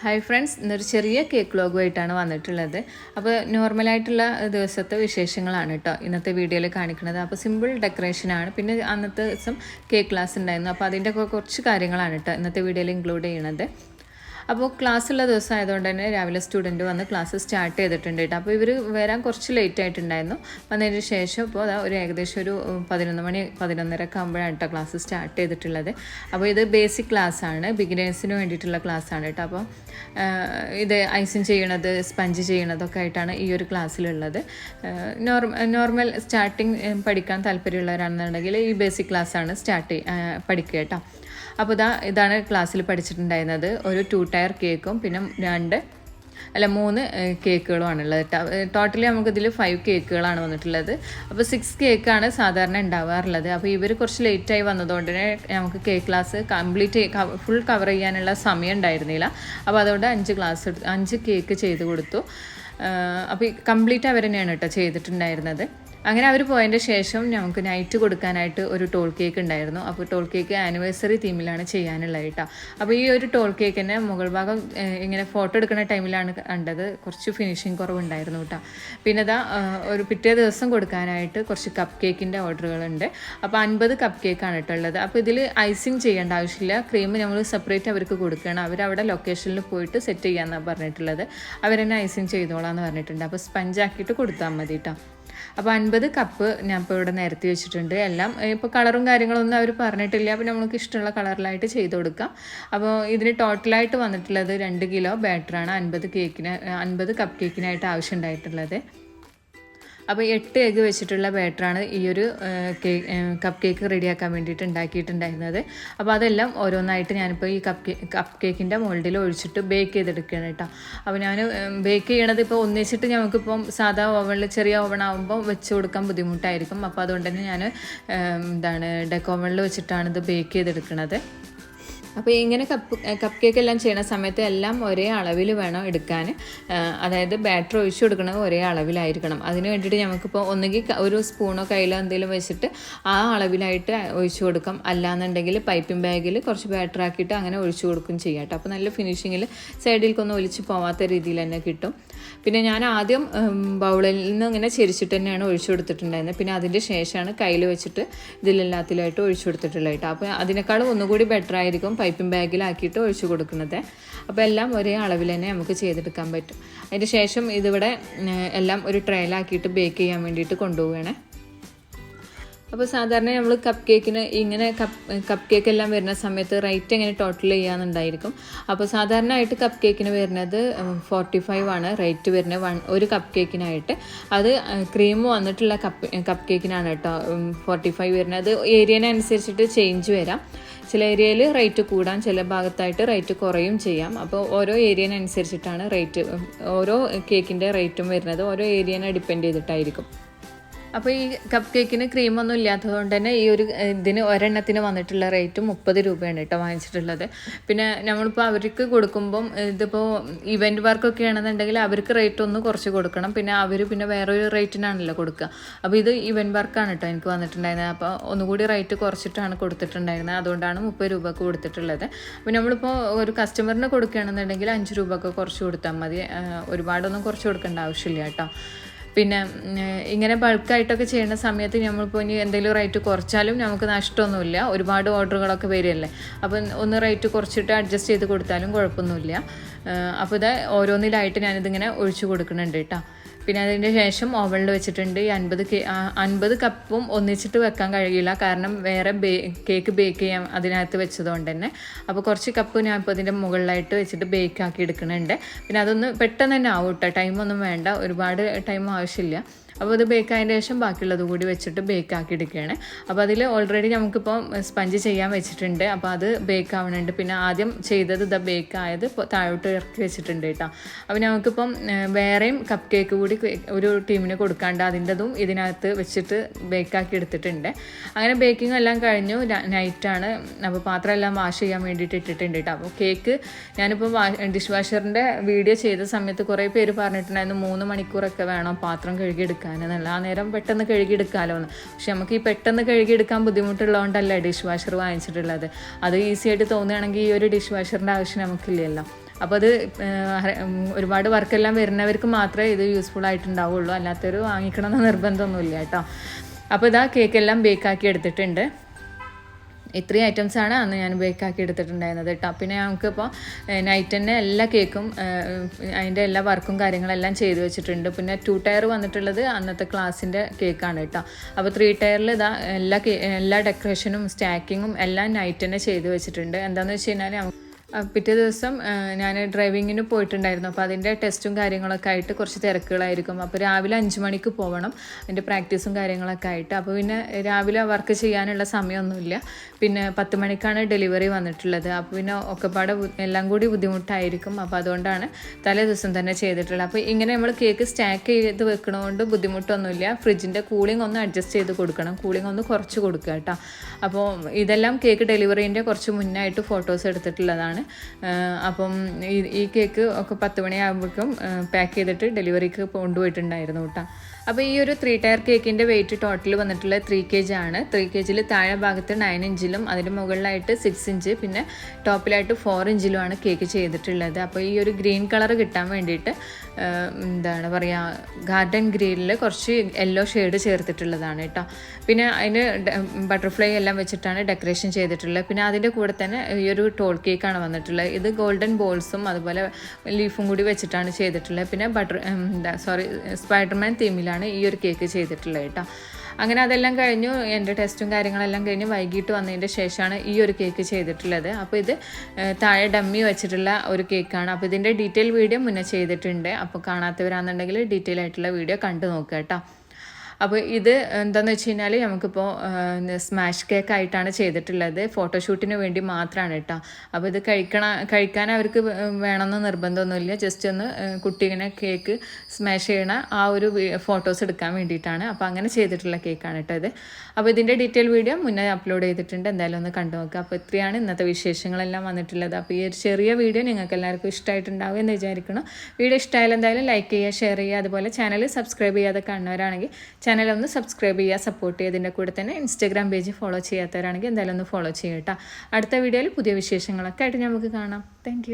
Hi friends ഇന്നൊരു ചെറിയ cake വ്ലോഗുമായിട്ടാണ് വന്നിട്ടുള്ളത്. അപ്പോൾ നോർമലായിട്ടുള്ള ദിവസത്തെ വിശേഷങ്ങളാണ് കേട്ടോ ഇന്നത്തെ വീഡിയോയിൽ കാണിക്കുന്നത്. അപ്പോൾ സിമ്പിൾ ഡെക്കറേഷനാണ് പിന്നെ അന്നത്തെ ദിവസം കേക്ക് ക്ലാസ് ഉണ്ടായിരുന്നു. അപ്പോൾ അതിന്റെ കുറച്ച് കാര്യങ്ങളാണ് കേട്ടോ ഇന്നത്തെ വീഡിയോയിൽ ഇൻക്ലൂഡ് ചെയ്യണത്. അപ്പോൾ ക്ലാസ് ഉള്ള ദിവസം ആയതുകൊണ്ട് തന്നെ രാവിലെ സ്റ്റുഡന്റ് വന്ന് ക്ലാസ് സ്റ്റാർട്ട് ചെയ്തിട്ടുണ്ട് കേട്ടോ. അപ്പോൾ ഇവർ വരാൻ കുറച്ച് ലേറ്റ് ആയിട്ടുണ്ടായിരുന്നു. വന്നതിന് ശേഷം ഇപ്പോൾ അതാ ഒരു ഏകദേശം ഒരു പതിനൊന്ന് മണി പതിനൊന്നര ഒക്കെ ആകുമ്പോഴാണ് കേട്ടോ ക്ലാസ് സ്റ്റാർട്ട് ചെയ്തിട്ടുള്ളത്. അപ്പോൾ ഇത് ബേസിക് ക്ലാസ് ആണ്. ബിഗിനേഴ്സിന് വേണ്ടിയിട്ടുള്ള ക്ലാസ് ആണ് കേട്ടോ. അപ്പോൾ ഇത് ഐസിങ് ചെയ്യണത് സ്പഞ്ച് ചെയ്യണതൊക്കെ ആയിട്ടാണ് ഈ ഒരു ക്ലാസ്സിലുള്ളത് നോർമ നോർമൽ സ്റ്റാർട്ടിങ് പഠിക്കാൻ താല്പര്യമുള്ളവരാണെന്നുണ്ടെങ്കിൽ ഈ ബേസിക് ക്ലാസ്സാണ് സ്റ്റാർട്ട് പഠിക്കുക കേട്ടോ. അപ്പോൾ ഇതാ ഇതാണ് ക്ലാസ്സിൽ പഠിച്ചിട്ടുണ്ടായിരുന്നത്. ഒരു ടു ടയർ കേക്കും പിന്നെ രണ്ട് അല്ല മൂന്ന് കേക്കുകളുമാണുള്ളത് ടോട്ടലി നമുക്കിതിൽ ഫൈവ് കേക്കുകളാണ് വന്നിട്ടുള്ളത്. അപ്പോൾ സിക്സ് കേക്കാണ് സാധാരണ ഉണ്ടാവാറുള്ളത്. അപ്പോൾ ഇവർ കുറച്ച് ലേറ്റായി വന്നതുകൊണ്ട് തന്നെ നമുക്ക് cake class complete full cover ചെയ്യാനുള്ള സമയം ഉണ്ടായിരുന്നില്ല. അപ്പോൾ അതുകൊണ്ട് അഞ്ച് ക്ലാസ് അഞ്ച് കേക്ക് ചെയ്ത് കൊടുത്തു. അപ്പോൾ കംപ്ലീറ്റ് അവർ തന്നെയാണ് കേട്ടോ ചെയ്തിട്ടുണ്ടായിരുന്നത്. അങ്ങനെ അവർ പോയതിന്റെ ശേഷം നമുക്ക് നൈറ്റ് കൊടുക്കാനായിട്ട് ഒരു ടോൾ കേക്ക് ഉണ്ടായിരുന്നു. അപ്പോൾ ടോൾ കേക്ക് ആനിവേഴ്സറി തീമിലാണ് ചെയ്യാനുള്ളത് കേട്ടോ. അപ്പോൾ ഈ ഒരു ടോൾ കേക്കിന്റെ മുകൾ ഭാഗം ഇങ്ങനെ ഫോട്ടോ എടുക്കുന്ന ടൈമിലാണ് കണ്ടത്. കുറച്ച് ഫിനിഷിങ് കുറവുണ്ടായിരുന്നു കേട്ടോ. പിന്നെ ഇതാ ഒരു പിറ്റേ ദിവസം കൊടുക്കാനായിട്ട് കുറച്ച് കപ്പ് കേക്കിന്റെ ഓർഡറുകളുണ്ട് അപ്പോൾ അൻപത് കപ്പ് കേക്കാണ് കേട്ടോ ഉള്ളത്. അപ്പോൾ ഇതിൽ ഐസിങ് ചെയ്യേണ്ട ആവശ്യമില്ല. ക്രീം നമ്മൾ സെപ്പറേറ്റ് അവർക്ക് കൊടുക്കണം അവരവിടെ ലൊക്കേഷനിൽ പോയിട്ട് സെറ്റ് ചെയ്യാമെന്നാണ് പറഞ്ഞിട്ടുള്ളത്. അവരെന്നെ ഐസിങ് ചെയ്തോളാം എന്ന് പറഞ്ഞിട്ടുണ്ട്. അപ്പോൾ സ്പഞ്ച് ആക്കിയിട്ട് കൊടുത്താൽ മതി കേട്ടോ. അപ്പോൾ അൻപത് കപ്പ് ഞാൻ ഇപ്പോൾ ഇവിടെ നിരത്തി വെച്ചിട്ടുണ്ട്. എല്ലാം ഇപ്പോൾ കളറും കാര്യങ്ങളൊന്നും അവർ പറഞ്ഞിട്ടില്ല. അപ്പോൾ നമുക്ക് ഇഷ്ടമുള്ള കളറിലായിട്ട് ചെയ്ത് കൊടുക്കാം. അപ്പോൾ ഇതിന് ടോട്ടലായിട്ട് വന്നിട്ടുള്ളത് രണ്ട് കിലോ ബാറ്ററാണ് അൻപത് കേക്കിന് അൻപത് കപ്പ് കേക്കിനായിട്ട് ആവശ്യമുണ്ടായിട്ടുള്ളത്. അപ്പോൾ എട്ട് എഗ്ഗ് വെച്ചിട്ടുള്ള ബാറ്ററാണ് ഈ ഒരു കേക്ക് കപ്പ് കേക്ക് റെഡിയാക്കാൻ വേണ്ടിയിട്ട് ഉണ്ടാക്കിയിട്ടുണ്ടായിരുന്നത്. അപ്പോൾ അതെല്ലാം ഓരോന്നായിട്ട് ഞാനിപ്പോൾ ഈ കപ്പ് കേക്ക് കപ്പ് കേക്കിന്റെ മോൾഡിൽ ഒഴിച്ചിട്ട് ബേക്ക് ചെയ്തെടുക്കുകയാണ് കേട്ടോ. അപ്പോൾ ഞാൻ ബേക്ക് ചെയ്യണത് ഇപ്പോൾ ഒന്നിച്ചിട്ട് നമുക്കിപ്പം സാധാ ഓവണിൽ ചെറിയ ഓവൺ ആകുമ്പോൾ വെച്ച് കൊടുക്കാൻ ബുദ്ധിമുട്ടായിരിക്കും. അപ്പോൾ അതുകൊണ്ട് തന്നെ ഞാൻ എന്താണ് ഡെക്കോവണിൽ വെച്ചിട്ടാണ് ഇത് ബേക്ക് ചെയ്തെടുക്കുന്നത് അപ്പോൾ ഇങ്ങനെ കപ്പ് കപ്പ് കേക്ക് എല്ലാം ചെയ്യുന്ന സമയത്ത് എല്ലാം ഒരേ അളവിൽ വേണം എടുക്കാൻ അതായത് ബാറ്റർ ഒഴിച്ചു കൊടുക്കുന്നത് ഒരേ അളവിലായിരിക്കണം. അതിന് വേണ്ടിയിട്ട് നമുക്കിപ്പോൾ ഒന്നുകിൽ ഒരു സ്പൂണോ കയ്യിലോ എന്തെങ്കിലും വെച്ചിട്ട് ആ അളവിലായിട്ട് ഒഴിച്ചു കൊടുക്കാം. അല്ലാന്നുണ്ടെങ്കിൽ പൈപ്പിംഗ് ബാഗിൽ കുറച്ച് ബാറ്റർ ആക്കിയിട്ട് അങ്ങനെ ഒഴിച്ചു കൊടുക്കും ചെയ്യാം കേട്ടോ അപ്പോൾ നല്ല ഫിനിഷിങ്ങിൽ സൈഡിലേക്കൊന്നും ഒലിച്ച് പോവാത്ത രീതിയിൽ തന്നെ കിട്ടും. പിന്നെ ഞാൻ ആദ്യം ബൗളിൽ നിന്ന് ഇങ്ങനെ ചെരിച്ചിട്ട് തന്നെയാണ് ഒഴിച്ചു കൊടുത്തിട്ടുണ്ടായിരുന്നത്. പിന്നെ അതിന്റെ ശേഷമാണ് കയ്യിൽ വെച്ചിട്ട് ഇതിലെല്ലാത്തിലായിട്ട് ഒഴിച്ചു കൊടുത്തിട്ടുള്ളത് കേട്ടോ. അപ്പോൾ അതിനേക്കാളും ഒന്നുകൂടി ബെറ്റർ ആയിരിക്കും പൈപ്പിംഗ് ബാഗിലാക്കിയിട്ട് ഒഴിച്ചു കൊടുക്കുന്നത്. അപ്പോൾ എല്ലാം ഒരേ അളവിൽ തന്നെ നമുക്ക് ചെയ്തെടുക്കാൻ പറ്റും. അതിന്റെ ശേഷം ഇതിവിടെ എല്ലാം ഒരു ട്രയലാക്കിയിട്ട് ബേക്ക് ചെയ്യാൻ വേണ്ടിയിട്ട് കൊണ്ടുപോവുകയാണേ. അപ്പോൾ സാധാരണ നമ്മൾ കപ്പ് കേക്കിന് ഇങ്ങനെ കപ്പ് കപ്പ് കേക്ക് എല്ലാം വരുന്ന സമയത്ത് റേറ്റ് എങ്ങനെ ടോട്ടൽ ചെയ്യാമെന്നുണ്ടായിരിക്കും അപ്പോൾ സാധാരണയായിട്ട് കപ്പ് കേക്കിന് വരുന്നത് ഫോർട്ടി ഫൈവ് ആണ് റേറ്റ് വരുന്നത്. വൺ ഒരു കപ്പ് കേക്കിനായിട്ട് അത് ക്രീം വന്നിട്ടുള്ള കപ്പ് കപ്പ് കേക്കിനാണ് കേട്ടോ ഫോർട്ടി ഫൈവ് വരുന്നത്. ഏരിയനനുസരിച്ചിട്ട് ചേഞ്ച് വരാം. ചില ഏരിയയിൽ റേറ്റ് കൂടാൻ ചില ഭാഗത്തായിട്ട് റേറ്റ് കുറയും ചെയ്യാം. അപ്പോൾ ഓരോ ഏരിയനനുസരിച്ചിട്ടാണ് റേറ്റ് ഓരോ കേക്കിന്റെ റേറ്റും വരുന്നത്. ഓരോ ഏരിയനെ ഡിപ്പെൻഡ് ചെയ്തിട്ടായിരിക്കും. അപ്പോൾ ഈ കപ്പ് കേക്കിന് ക്രീമൊന്നും ഇല്ലാത്തത് കൊണ്ട് തന്നെ ഈ ഒരു ഇതിന് ഒരെണ്ണത്തിന് വന്നിട്ടുള്ള റേറ്റ് മുപ്പത് രൂപയാണ് കേട്ടോ വാങ്ങിച്ചിട്ടുള്ളത്. പിന്നെ നമ്മളിപ്പോൾ അവർക്ക് കൊടുക്കുമ്പം ഇതിപ്പോൾ ഇവന്റ് വർക്കൊക്കെ ആണെന്നുണ്ടെങ്കിൽ അവർക്ക് റേറ്റ് ഒന്ന് കുറച്ച് കൊടുക്കണം. പിന്നെ അവർ പിന്നെ വേറൊരു റേറ്റിനാണല്ലോ കൊടുക്കുക അപ്പോൾ ഇത് ഇവന്റ് വർക്കാണ് കേട്ടോ എനിക്ക് വന്നിട്ടുണ്ടായിരുന്നത്. അപ്പോൾ ഒന്നുകൂടി റേറ്റ് കുറച്ചിട്ടാണ് കൊടുത്തിട്ടുണ്ടായിരുന്നത്. അതുകൊണ്ടാണ് മുപ്പത് രൂപക്ക് കൊടുത്തിട്ടുള്ളത്. അപ്പോൾ നമ്മളിപ്പോൾ ഒരു കസ്റ്റമറിന് കൊടുക്കുകയാണെന്നുണ്ടെങ്കിൽ അഞ്ച് രൂപക്ക് കുറച്ച് കൊടുത്താൽ മതി. ഒരുപാടൊന്നും കുറച്ച് കൊടുക്കേണ്ട ആവശ്യമില്ല കേട്ടോ. പിന്നെ ഇങ്ങനെ ബൾക്കായിട്ടൊക്കെ ചെയ്യുന്ന സമയത്ത് നമ്മളിപ്പോൾ ഇനി എന്തെങ്കിലും റേറ്റ് കുറച്ചാലും നമുക്ക് നഷ്ടമൊന്നുമില്ല. ഒരുപാട് ഓർഡറുകളൊക്കെ വരികയല്ലേ. അപ്പം ഒന്ന് റേറ്റ് കുറച്ചിട്ട് അഡ്ജസ്റ്റ് ചെയ്ത് കൊടുത്താലും കുഴപ്പമൊന്നുമില്ല. അപ്പോൾ ഇത് ഓരോന്നിലായിട്ട് ഞാനിതിങ്ങനെ ഒഴിച്ചു കൊടുക്കുന്നുണ്ട് കേട്ടോ. പിന്നെ അതിന്റെ ശേഷം ഓവനിൽ വെച്ചിട്ടുണ്ട്. ഈ അൻപത് കേ അൻപത് കപ്പും ഒന്നിച്ചിട്ട് വെക്കാൻ കഴിയില്ല. കാരണം വേറെ ബേ കേക്ക് ബേക്ക് ചെയ്യാൻ അതിനകത്ത് വെച്ചതുകൊണ്ട് തന്നെ. അപ്പോൾ കുറച്ച് കപ്പ് ഞാൻ ഇപ്പോൾ ഇതിന്റെ മുകളിലായിട്ട് വെച്ചിട്ട് ബേക്ക് ആക്കി എടുക്കുന്നുണ്ട്. പിന്നെ അതൊന്ന് പെട്ടെന്ന് തന്നെ ആവും കേട്ടോ ടൈമൊന്നും വേണ്ട. ഒരുപാട് ടൈം ആവശ്യമില്ല. അപ്പോൾ ഇത് ബേക്ക് ആയതിന് ശേഷം ബാക്കിയുള്ളത് കൂടി വെച്ചിട്ട് ബേക്ക് ആക്കി എടുക്കുകയാണ്. അപ്പോൾ അതിൽ ഓൾറെഡി നമുക്കിപ്പോൾ സ്പഞ്ച് ചെയ്യാൻ വെച്ചിട്ടുണ്ട്. അപ്പോൾ അത് ബേക്ക് ആവുന്നുണ്ട് പിന്നെ ആദ്യം ചെയ്തത് ഇതാ ബേക്ക് ആയത് താഴോട്ട് ഇറക്കി വെച്ചിട്ടുണ്ട് കേട്ടോ. അപ്പോൾ നമുക്കിപ്പം വേറെയും കപ്പ് കേക്ക് കൂടി ഒരു ടീമിന് കൊടുക്കാണ്ട് അതിന്റെതും ഇതിനകത്ത് വെച്ചിട്ട് ബേക്കാക്കി എടുത്തിട്ടുണ്ട്. അങ്ങനെ ബേക്കിംഗ് എല്ലാം കഴിഞ്ഞു. നൈറ്റാണ് അപ്പോൾ പാത്രം എല്ലാം വാഷ് ചെയ്യാൻ വേണ്ടിയിട്ട് ഇട്ടിട്ടുണ്ട് കേട്ടോ. അപ്പോൾ കേക്ക് ഞാനിപ്പോൾ ഡിഷ് വാഷറിന്റെ വീഡിയോ ചെയ്ത സമയത്ത് കുറേ പേര് പറഞ്ഞിട്ടുണ്ടായിരുന്നു മൂന്ന് മണിക്കൂറൊക്കെ വേണം പാത്രം കഴുകിയെടുക്കാൻ. എന്നുള്ള ആ നേരം പെട്ടെന്ന് കഴുകിയെടുക്കാമല്ലോ എന്ന് പക്ഷെ നമുക്ക് ഈ പെട്ടെന്ന് കഴുകിയെടുക്കാൻ ബുദ്ധിമുട്ടുള്ളതുകൊണ്ടല്ല ഡിഷ് വാഷർ വാങ്ങിച്ചിട്ടുള്ളത്. അത് ഈസി ആയിട്ട് തോന്നുകയാണെങ്കിൽ ഈ ഒരു ഡിഷ് വാഷറിന്റെ ആവശ്യം നമുക്കില്ലല്ലോ. അപ്പോൾ അത് ഒരുപാട് വർക്കെല്ലാം വരുന്നവർക്ക് മാത്രമേ ഇത് യൂസ്ഫുൾ ആയിട്ടുണ്ടാവുള്ളൂ. അല്ലാത്തൊരു വാങ്ങിക്കണമെന്ന് നിർബന്ധമൊന്നുമില്ല കേട്ടോ. അപ്പോൾ ഇതാ കേക്കെല്ലാം ബേക്കാക്കി എടുത്തിട്ടുണ്ട്. ഇത്രയും ഐറ്റംസാണ് അന്ന് ഞാൻ ബേക്കാക്കി എടുത്തിട്ടുണ്ടായിരുന്നത് കേട്ടോ പിന്നെ നമുക്കിപ്പോൾ നൈറ്റ് തന്നെ എല്ലാ കേക്കും അതിന്റെ എല്ലാ വർക്കും കാര്യങ്ങളെല്ലാം ചെയ്തു വെച്ചിട്ടുണ്ട്. പിന്നെ ടു ടയർ വന്നിട്ടുള്ളത് അന്നത്തെ ക്ലാസ്സിന്റെ കേക്കാണ് കേട്ടോ അപ്പോൾ ത്രീ ടയറിൽ ഇതാ എല്ലാ എല്ലാ ഡെക്കറേഷനും സ്റ്റാക്കിങ്ങും എല്ലാം നൈറ്റ് തന്നെ ചെയ്തു വെച്ചിട്ടുണ്ട്. എന്താണെന്ന് വെച്ച് കഴിഞ്ഞാൽ പിറ്റേ ദിവസം ഞാൻ ഡ്രൈവിങ്ങിന് പോയിട്ടുണ്ടായിരുന്നു. അപ്പോൾ അതിന്റെ ടെസ്റ്റും കാര്യങ്ങളൊക്കെ ആയിട്ട് കുറച്ച് തിരക്കുകളായിരിക്കും. അപ്പോൾ രാവിലെ അഞ്ച് മണിക്ക് പോകണം അതിന്റെ പ്രാക്ടീസും കാര്യങ്ങളൊക്കെ ആയിട്ട്. അപ്പോൾ പിന്നെ രാവിലെ വർക്ക് ചെയ്യാനുള്ള സമയമൊന്നുമില്ല. പിന്നെ പത്ത് മണിക്കാണ് ഡെലിവറി വന്നിട്ടുള്ളത്. അപ്പോൾ പിന്നെ ഒക്കെപ്പാടെ എല്ലാം കൂടി ബുദ്ധിമുട്ടായിരിക്കും. അപ്പോൾ അതുകൊണ്ടാണ് തലേ ദിവസം തന്നെ ചെയ്തിട്ടുള്ളത്. അപ്പോൾ ഇങ്ങനെ നമ്മൾ കേക്ക് സ്റ്റാക്ക് ചെയ്ത് വെക്കണതുകൊണ്ട് ബുദ്ധിമുട്ടൊന്നുമില്ല. ഫ്രിഡ്ജിന്റെ കൂളിംഗ് ഒന്ന് അഡ്ജസ്റ്റ് ചെയ്ത് കൊടുക്കണം. കൂളിംഗ് ഒന്ന് കുറച്ച് കൊടുക്കുക കേട്ടോ. അപ്പോൾ ഇതെല്ലാം കേക്ക് ഡെലിവറീന്റെ കുറച്ച് മുന്നായിട്ട് ഫോട്ടോസ് എടുത്തിട്ടുള്ളതാണ്. ആ, അപ്പം ഈ കേക്ക് ഒക്കെ പത്ത് മണിയാകുമ്പോഴേക്കും പാക്ക് ചെയ്തിട്ട് ഡെലിവറിക്ക് കൊണ്ടുപോയിട്ടുണ്ടായിരുന്നു കേട്ടോ അപ്പോൾ ഈ ഒരു ത്രീ ടയർ കേക്കിന്റെ വെയിറ്റ് ടോട്ടൽ വന്നിട്ടുള്ള ത്രീ കെ ജി ആണ്. ത്രീ കെ ജിയിൽ താഴെ ഭാഗത്ത് നയൻ ഇഞ്ചിലും അതിന് മുകളിലായിട്ട് സിക്സ് ഇഞ്ച് പിന്നെ ടോപ്പിലായിട്ട് ഫോർ ഇഞ്ചിലുമാണ് കേക്ക് ചെയ്തിട്ടുള്ളത്. അപ്പോൾ ഈ ഒരു ഗ്രീൻ കളർ കിട്ടാൻ വേണ്ടിയിട്ട് എന്താണ് പറയുക ഗാർഡൻ ഗ്രീനിൽ കുറച്ച് യെല്ലോ ഷെയ്ഡ് ചേർത്തിട്ടുള്ളതാണ് കേട്ടോ പിന്നെ അതിന് ബട്ടർഫ്ലൈ എല്ലാം വെച്ചിട്ടാണ് ഡെക്കറേഷൻ ചെയ്തിട്ടുള്ളത്. പിന്നെ അതിന്റെ കൂടെ തന്നെ ഈ ഒരു ടോൾ കേക്കാണ് വന്നിട്ടുള്ളത്. ഇത് ഗോൾഡൻ ബോൾസും അതുപോലെ ലീഫും കൂടി വെച്ചിട്ടാണ് ചെയ്തിട്ടുള്ളത്. പിന്നെ ബട്ടർ എന്താ സോറി സ്പൈഡർമാൻ തീമിലാണ് ഈ ഒരു കേക്ക് ചെയ്തിട്ടുള്ളത് കേട്ടോ. അങ്ങനെ അതെല്ലാം കഴിഞ്ഞു എന്റെ ടെസ്റ്റും കാര്യങ്ങളെല്ലാം കഴിഞ്ഞ് വൈകിട്ട് വന്നതിന്റെ ശേഷമാണ് ഈ ഒരു കേക്ക് ചെയ്തിട്ടുള്ളത്. അപ്പോൾ ഇത് താഴെ ഡമ്മി വെച്ചിട്ടുള്ള ഒരു കേക്കാണ് അപ്പോൾ ഇതിന്റെ ഡീറ്റെയിൽ വീഡിയോ മുന്നേ ചെയ്തിട്ടുണ്ട്. അപ്പോൾ കാണാത്തവരാണെന്നുണ്ടെങ്കിൽ ഡീറ്റെയിൽ ആയിട്ടുള്ള വീഡിയോ കണ്ടു നോക്കുക കേട്ടോ. അപ്പോൾ ഇത് എന്താണെന്ന് വെച്ച് കഴിഞ്ഞാൽ നമുക്കിപ്പോൾ സ്മാഷ് കേക്ക് ആയിട്ടാണ് ചെയ്തിട്ടുള്ളത്. ഫോട്ടോഷൂട്ടിന് വേണ്ടി മാത്രമാണ് കേട്ടോ അപ്പോൾ ഇത് കഴിക്കണ കഴിക്കാൻ അവർക്ക് വേണമെന്ന് നിർബന്ധമൊന്നുമില്ല. ജസ്റ്റ് ഒന്ന് കുട്ടീനെ കേക്ക് സ്മാഷ് ചെയ്യണ ആ ഒരു ഫോട്ടോസ് എടുക്കാൻ വേണ്ടിയിട്ടാണ്. അപ്പോൾ അങ്ങനെ ചെയ്തിട്ടുള്ള കേക്കാണ് കേട്ടോ ഇത്. അപ്പോൾ ഇതിന്റെ ഡീറ്റെയിൽ വീഡിയോ മുന്നേ അപ്ലോഡ് ചെയ്തിട്ടുണ്ട്. എന്തായാലും ഒന്ന് കണ്ടു നോക്കുക അപ്പോൾ ഇത്രയാണ് ഇന്നത്തെ വിശേഷങ്ങളെല്ലാം വന്നിട്ടുള്ളത്. അപ്പോൾ ഈ ഒരു ചെറിയ വീഡിയോ നിങ്ങൾക്ക് എല്ലാവർക്കും ഇഷ്ടമായിട്ടുണ്ടാവും എന്ന് വിചാരിക്കണം വീഡിയോ ഇഷ്ടമായാലും എന്തായാലും ലൈക്ക് ചെയ്യുക ഷെയർ ചെയ്യുക. അതുപോലെ ചാനൽ സബ്സ്ക്രൈബ് ചെയ്യാതെ കാണുന്നവരാണെങ്കിൽ ചാനൽ ഒന്ന് സബ്സ്ക്രൈബ് ചെയ്യുക സപ്പോർട്ട് ചെയ്തതിന്റെ കൂടെ തന്നെ ഇൻസ്റ്റാഗ്രാം പേജ് ഫോളോ ചെയ്യാത്തവരാണെങ്കിൽ എന്തായാലും ഒന്ന് ഫോളോ ചെയ്യുക കേട്ടോ. അടുത്ത വീഡിയോയിൽ പുതിയ വിശേഷങ്ങളൊക്കെ ആയിട്ട് നമുക്ക് കാണാം. താങ്ക്